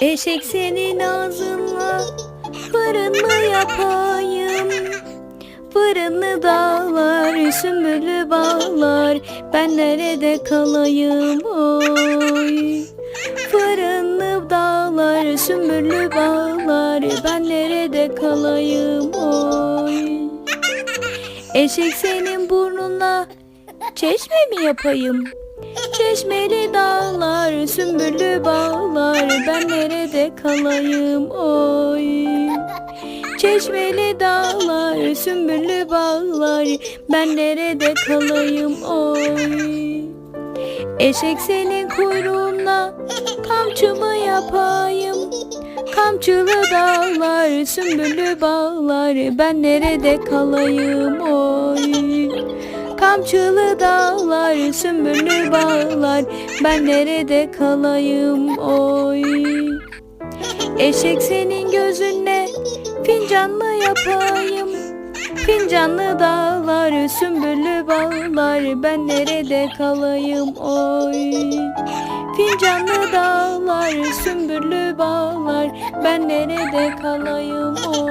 Eşek senin ağzınla fırın mı yapayım? Fırınlı dağlar, sümbüllü bağlar. Ben nerede kalayım oy? Fırınlı dağlar, sümbüllü bağlar. Ben nerede kalayım oy? Eşek senin burnuna çeşme mi yapayım? Çeşmeli dağlar, sümbüllü bağlar kalayım oy. Çeşmeli dağlar, sümbüllü bağlar Ben nerede kalayım oy. Eşek senin kuyruğuna kamçı mı yapayım. Kamçılı dağlar, sümbüllü bağlar Ben nerede kalayım oy. Kamçılı dağlar, sümbüllü bağlar Ben nerede kalayım oy Eşek senin gözüne fincanlı yapayım. Fincanlı dağlar, sümbüllü bağlar Ben nerede kalayım oy. Fincanlı dağlar, sümbüllü bağlar Ben nerede kalayım oy